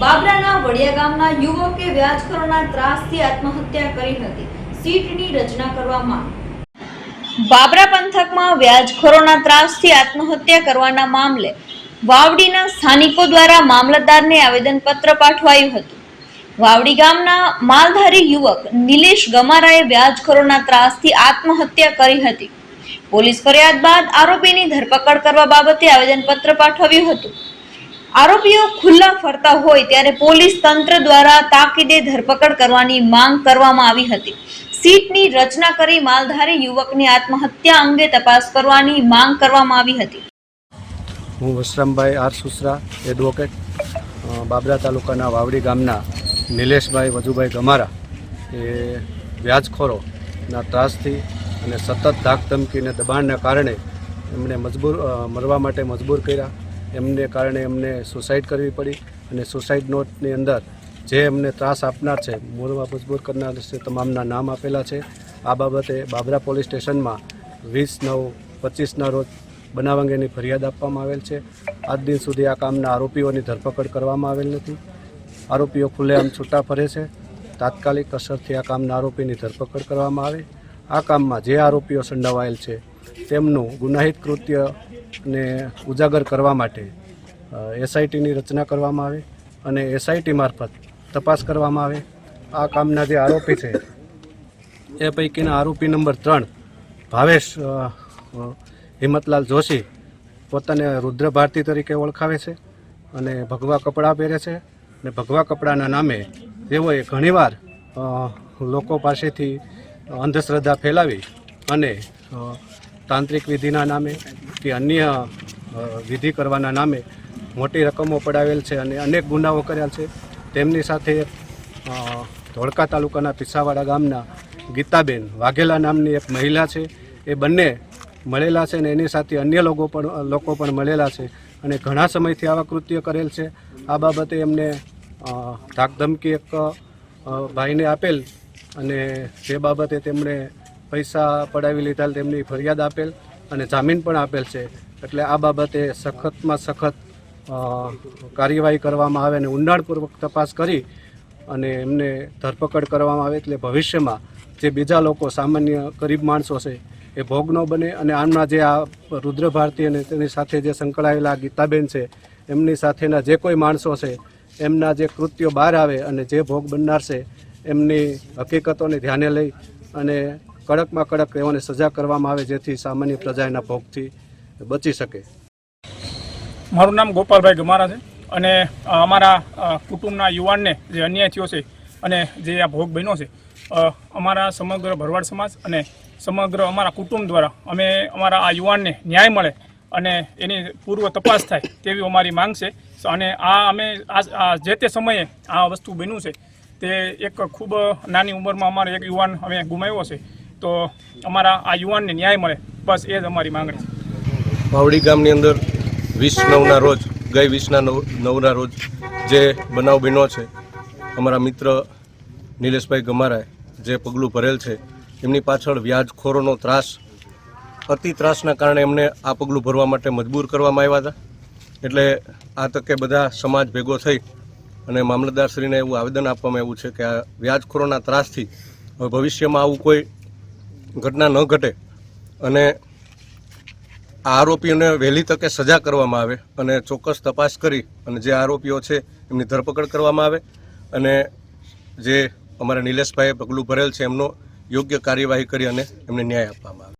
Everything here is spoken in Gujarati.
બાબરાના વડિયા ગામના યુવકે વ્યાજખોરોના ત્રાસથી આત્મહત્યા કરી હતી. સીટની રચના કરવામાં બાબરા પંથકમાં વ્યાજખોરોના ત્રાસથી આત્મહત્યા કરવાના મામલે વાવડીના સ્થાનિકો દ્વારા મામલતદારને આવેદનપત્ર પાઠવાયું હતું. વાવડી ગામના માલધારી યુવક નિલેશ ગમારાએ વ્યાજખોરોના ત્રાસથી આત્મહત્યા કરી હતી. પોલીસ ફરિયાદ બાદ આરોપીની ધરપકડ કરવા બાબતે આવેદનપત્ર પાઠવ્યું હતું. આરોપીઓ ખુલ્લા ફરતા હોય ત્યારે પોલીસ તંત્ર દ્વારા તાકીદે ધરપકડ કરવાની માંગ કરવામાં આવી હતી. સીટની રચના કરી માલધારી યુવકની આત્મહત્યા અંગે તપાસ કરવાની માંગ કરવામાં આવી હતી. હું વસરામભાઈ આર સુસરા એડવોકેટ બાબરા તાલુકાના વાવડી ગામના નિલેશભાઈ વજુભાઈ ગમારા. એ વ્યાજખોરોના ત્રાસથી અને સતત ધાક ધમકી દબાણના કારણે એમણે મજબૂર મરવા માટે મજબૂર કર્યા. એમને કારણે એમને સુસાઇડ કરવી પડી અને સુસાઇડ નોટની અંદર જે એમને ત્રાસ આપનાર છે, મોરમાં મજબૂર કરનાર છે, તમામના નામ આપેલા છે. આ બાબતે બાબરા પોલીસ સ્ટેશનમાં વીસ નવ પચીસના રોજ બનાવ અંગેની ફરિયાદ આપવામાં આવેલ છે. આજ દિન સુધી આ કામના આરોપીઓની ધરપકડ કરવામાં આવેલ નથી. આરોપીઓ ખુલ્લેઆમ છૂટા ફરે છે. તાત્કાલિક અસરથી આ કામના આરોપીની ધરપકડ કરવામાં આવે. આ કામમાં જે આરોપીઓ સંડોવાયેલ છે, તેમનું ગુનાહિત કૃત્યને ઉજાગર કરવા માટે એસઆઈટીની રચના કરવામાં આવે અને એસઆઈટી મારફત તપાસ કરવામાં આવે. આ કામના જે આરોપી છે, એ પૈકીના આરોપી નંબર ત્રણ, ભાવેશ હિંમતલાલ જોશી, પોતાને રુદ્ર ભારતી તરીકે ઓળખાવે છે અને ભગવા કપડાં પહેરે છે અને ભગવા કપડાના નામે તેઓએ ઘણીવાર લોકો પાસેથી અંધશ્રદ્ધા ફેલાવી અને તાંત્રિક વિધિના નામે કે અન્ય વિધિ કરવાના નામે મોટી રકમો પડાવેલ છે અને અનેક ગુનાઓ કર્યા છે. તેમની સાથે ધોળકા તાલુકાના પીસાવાડા ગામના ગીતાબેન વાઘેલા નામની એક મહિલા છે. એ બંને મળેલા છે અને એની સાથે અન્ય લોકો પણ લોકો પણ મળેલા છે અને ઘણા સમયથી આવા કૃત્ય કરેલ છે. આ બાબતે એમને ધાકધમકી એક ભાઈને આપેલ અને તે બાબતે તેમણે પૈસા પડાવી લીધા તેમની ફરિયાદ આપેલ. અને જામીન પણ આપેલ છે. એટલે આ બાબતે સખતમાં સખત કાર્યવાહી કરવામાં આવે અને ઊંડાણપૂર્વક તપાસ કરી અને એમને ધરપકડ કરવામાં આવે એટલે ભવિષ્યમાં જે બીજા લોકો, સામાન્ય ગરીબ માણસો છે, એ ભોગ ન બને અને આમના જે આ રુદ્ર ભારતી અને તેની સાથે જે સંકળાયેલા ગીતાબેન છે, એમની સાથેના જે કોઈ માણસો છે, એમના જે કૃત્યો બહાર આવે અને જે ભોગ બનનાર છે, એમની હકીકતોને ધ્યાને લઈ અને કડકમાં કડક તેઓને સજા કરવામાં આવે જેથી સામાન્ય પ્રજા એના ભોગથી બચી શકે. મારું નામ ગોપાલભાઈ ગમારા છે અને અમારા કુટુંબના યુવાનને જે અન્યાય થયો છે અને જે આ ભોગ બન્યો છે અમારા સમગ્ર ભરવાડ સમાજ અને સમગ્ર અમારા કુટુંબ દ્વારા અમે અમારા આ યુવાનને ન્યાય મળે અને એની પૂર્વ તપાસ થાય તેવી અમારી માંગ છે અને આ અમે આ જે તે સમયે આ વસ્તુ બન્યું છે તે એક ખૂબ નાની ઉંમરમાં અમારે એક યુવાન અમે ગુમાવ્યો છે તો અમારા આ યુવાનને ન્યાય મળે. બસ એ જ અમારી માંગણી છે. વાવડી ગામની અંદર વીસ નવના રોજ, ગઈ વીસના નવ, નવના રોજ જે બનાવ બન્યો છે, અમારા મિત્ર નિલેશભાઈ ગમારાએ જે પગલું ભરેલ છે, એમની પાછળ વ્યાજખોરોનો ત્રાસ, અતિ ત્રાસના કારણે એમને આ પગલું ભરવા માટે મજબૂર કરવામાં આવ્યા હતા. એટલે આ તકે બધા સમાજ ભેગો થઈ અને મામલતદારશ્રીને એવું આવેદન આપવામાં આવ્યું છે કે આ વ્યાજખોરોના ત્રાસથી હવે ભવિષ્યમાં આવું કોઈ ઘટના ન ઘટે અને આરોપીઓને વહેલી તકે સજા કરવામાં આવે અને ચોક્કસ તપાસ કરી અને જે આરોપીઓ છે એમની ધરપકડ કરવામાં આવે અને જે અમારા નિલેશભાઈએ પગલું ભરેલ છે એમનો યોગ્ય કાર્યવાહી કરી અને એમને ન્યાય આપવામાં આવે.